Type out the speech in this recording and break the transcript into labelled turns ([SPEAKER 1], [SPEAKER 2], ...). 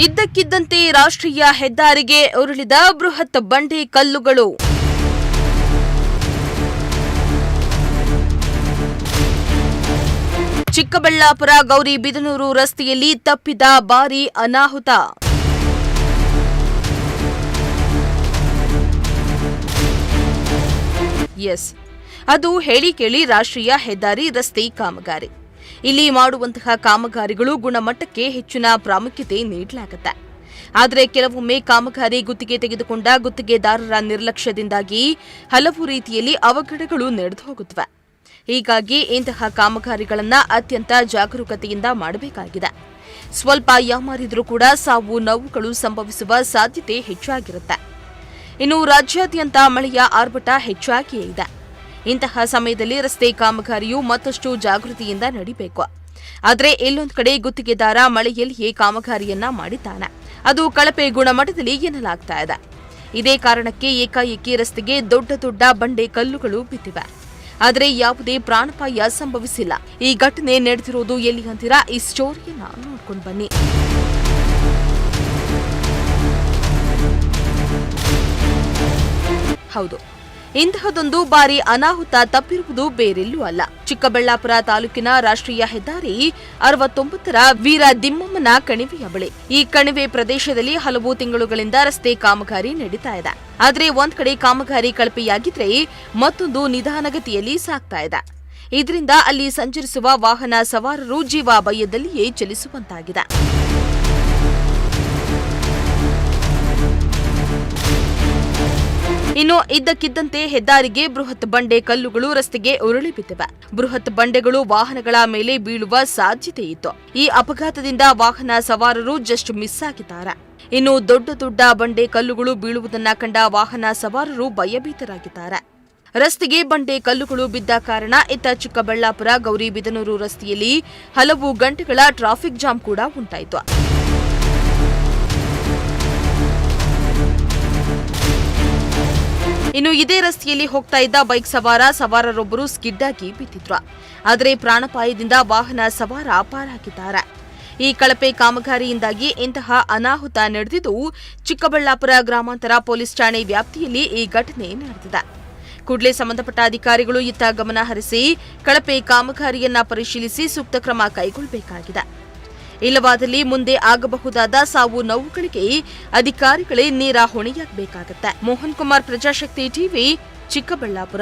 [SPEAKER 1] ಇದ್ದಕ್ಕಿದ್ದಂತೆ ರಾಷ್ಟ್ರೀಯ ಹೆದ್ದಾರಿಗೆ ಉರುಳಿದ ಬೃಹತ್ ಬಂಡೆ ಕಲ್ಲುಗಳು. ಚಿಕ್ಕಬಳ್ಳಾಪುರ ಗೌರಿ ಬಿದನೂರು ರಸ್ತೆಯಲ್ಲಿ ತಪ್ಪಿದ ಭಾರೀ ಅನಾಹುತ. ಎಸ್. ಅದು ಹೇಳಿ ಕೇಳಿ ರಾಷ್ಟ್ರೀಯ ಹೆದ್ದಾರಿ ರಸ್ತೆ ಕಾಮಗಾರಿ. ಇಲ್ಲಿ ಮಾಡುವಂತಹ ಕಾಮಗಾರಿಗಳು ಗುಣಮಟ್ಟಕ್ಕೆ ಹೆಚ್ಚಿನ ಪ್ರಾಮುಖ್ಯತೆ ನೀಡಲಾಗುತ್ತೆ. ಆದರೆ ಕೆಲವೊಮ್ಮೆ ಕಾಮಗಾರಿ ಗುತ್ತಿಗೆ ತೆಗೆದುಕೊಂಡ ಗುತ್ತಿಗೆದಾರರ ನಿರ್ಲಕ್ಷ್ಯದಿಂದಾಗಿ ಹಲವು ರೀತಿಯಲ್ಲಿ ಅವಘಡಗಳು ನಡೆದು ಹೋಗುತ್ತವೆ. ಹೀಗಾಗಿ ಇಂತಹ ಕಾಮಗಾರಿಗಳನ್ನು ಅತ್ಯಂತ ಜಾಗರೂಕತೆಯಿಂದ ಮಾಡಬೇಕಾಗಿದೆ. ಸ್ವಲ್ಪ ಯಾಮಾರಿದ್ರೂ ಕೂಡ ಸಾವು ನೋವುಗಳು ಸಂಭವಿಸುವ ಸಾಧ್ಯತೆ ಹೆಚ್ಚಾಗಿರುತ್ತೆ. ಇನ್ನು ರಾಜ್ಯಾದ್ಯಂತ ಮಳೆಯ ಆರ್ಭಟ ಹೆಚ್ಚಾಗಿಯೇ ಇದೆ. ಇಂತಹ ಸಮಯದಲ್ಲಿ ರಸ್ತೆ ಕಾಮಗಾರಿಯು ಮತ್ತಷ್ಟು ಜಾಗೃತಿಯಿಂದ ನಡಿಬೇಕು. ಆದರೆ ಎಲ್ಲೊಂದು ಕಡೆ ಗುತ್ತಿಗೆದಾರ ಮಳೆಯಲ್ಲಿಯೇ ಕಾಮಗಾರಿಯನ್ನ ಮಾಡಿದ್ದಾನೆ. ಅದು ಕಳಪೆ ಗುಣಮಟ್ಟದಲ್ಲಿ ಎನ್ನಲಾಗ್ತಾ ಇದೆ. ಇದೇ ಕಾರಣಕ್ಕೆ ಏಕಾಏಕಿ ರಸ್ತೆಗೆ ದೊಡ್ಡ ದೊಡ್ಡ ಬಂಡೆ ಕಲ್ಲುಗಳು ಬಿದ್ದಿವೆ. ಆದರೆ ಯಾವುದೇ ಪ್ರಾಣಪಾಯ ಸಂಭವಿಸಿಲ್ಲ. ಈ ಘಟನೆ ನಡೆದಿರೋದು ಎಲ್ಲಿ ಅಂತೀರಾ? ಈ ಸ್ಟೋರಿಯನ್ನ ನೋಡ್ಕೊಂಡು ಬನ್ನಿ. ಹೌದು. ಇಂತಹದೊಂದು ಬಾರಿ ಅನಾಹುತ ತಪ್ಪಿರುವುದು ಬೇರೆಲ್ಲೂ ಅಲ್ಲ. ಚಿಕ್ಕಬಳ್ಳಾಪುರ ತಾಲೂಕಿನ ರಾಷ್ಟ್ರೀಯ ಹೆದ್ದಾರಿ ಅರವತ್ತೊಂಬತ್ತರ ವೀರ ದಿಮ್ಮಮ್ಮನ ಕಣಿವೆಯ ಬಳಿ. ಈ ಕಣಿವೆ ಪ್ರದೇಶದಲ್ಲಿ ಹಲವು ತಿಂಗಳುಗಳಿಂದ ರಸ್ತೆ ಕಾಮಗಾರಿ ನಡೀತಾ ಇದೆ. ಆದರೆ ಒಂದ್ ಕಡೆ ಕಾಮಗಾರಿ ಕಳಪೆಯಾಗಿದ್ರೆ ಮತ್ತೊಂದು ನಿಧಾನಗತಿಯಲ್ಲಿ ಸಾಗ್ತಾ ಇದೆ. ಇದರಿಂದ ಅಲ್ಲಿ ಸಂಚರಿಸುವ ವಾಹನ ಸವಾರರು ಜೀವ ಭಯದಲ್ಲಿಯೇ ಚಲಿಸುವಂತಾಗಿದೆ. ಇನ್ನು ಇದ್ದಕ್ಕಿದ್ದಂತೆ ಹೆದ್ದಾರಿಗೆ ಬೃಹತ್ ಬಂಡೆ ಕಲ್ಲುಗಳು ರಸ್ತೆಗೆ ಉರುಳಿ ಬಿದ್ದಿವೆ. ಬೃಹತ್ ಬಂಡೆಗಳು ವಾಹನಗಳ ಮೇಲೆ ಬೀಳುವ ಸಾಧ್ಯತೆ ಇತ್ತು. ಈ ಅಪಘಾತದಿಂದ ವಾಹನ ಸವಾರರು ಜಸ್ಟ್ ಮಿಸ್ ಆಗಿದ್ದಾರೆ. ಇನ್ನು ದೊಡ್ಡ ದೊಡ್ಡ ಬಂಡೆ ಕಲ್ಲುಗಳು ಬೀಳುವುದನ್ನ ಕಂಡ ವಾಹನ ಸವಾರರು ಭಯಭೀತರಾಗಿದ್ದಾರೆ. ರಸ್ತೆಗೆ ಬಂಡೆ ಕಲ್ಲುಗಳು ಬಿದ್ದ ಕಾರಣ ಇತ್ತ ಚಿಕ್ಕಬಳ್ಳಾಪುರ ಗೌರಿಬಿದನೂರು ರಸ್ತೆಯಲ್ಲಿ ಹಲವು ಗಂಟೆಗಳ ಟ್ರಾಫಿಕ್ ಜಾಮ್ ಕೂಡ ಉಂಟಾಯಿತು. ಇನ್ನು ಇದೇ ರಸ್ತೆಯಲ್ಲಿ ಹೋಗ್ತಾ ಇದ್ದ ಬೈಕ್ ಸವಾರ ಸವಾರರೊಬ್ಬರು ಸ್ಕಿಡ್ ಆಗಿ ಬಿದ್ದಿದ್ರು. ಆದರೆ ಪ್ರಾಣಪಾಯದಿಂದ ವಾಹನ ಸವಾರ ಪಾರಾಗಿದ್ದಾರೆ. ಈ ಕಳಪೆ ಕಾಮಗಾರಿಯಿಂದಾಗಿ ಇಂತಹ ಅನಾಹುತ ನಡೆದಿದ್ದು, ಚಿಕ್ಕಬಳ್ಳಾಪುರ ಗ್ರಾಮಾಂತರ ಪೊಲೀಸ್ ಠಾಣೆ ವ್ಯಾಪ್ತಿಯಲ್ಲಿ ಈ ಘಟನೆ ನಡೆದಿದೆ. ಕೂಡಲೇ ಸಂಬಂಧಪಟ್ಟ ಅಧಿಕಾರಿಗಳು ಇತ್ತ ಗಮನ ಹರಿಸಿ ಕಳಪೆ ಕಾಮಗಾರಿಯನ್ನ ಪರಿಶೀಲಿಸಿ ಸೂಕ್ತ ಕ್ರಮ ಕೈಗೊಳ್ಳಬೇಕಾಗಿದೆ ಇಲ್ಲವಾದಲ್ಲಿ ಮುಂದೆ ಆಗಬಹುದಾದ ಸಾವು ನೋವುಗಳಿಗೆ ಅಧಿಕಾರಿಗಳೇ ನೇರ ಹೊಣೆಯಾಗಬೇಕಾಗುತ್ತೆ. ಮೋಹನ್ ಕುಮಾರ್ ಪ್ರಜಾಶಕ್ತಿ ಟಿವಿ ಚಿಕ್ಕಬಳ್ಳಾಪುರ.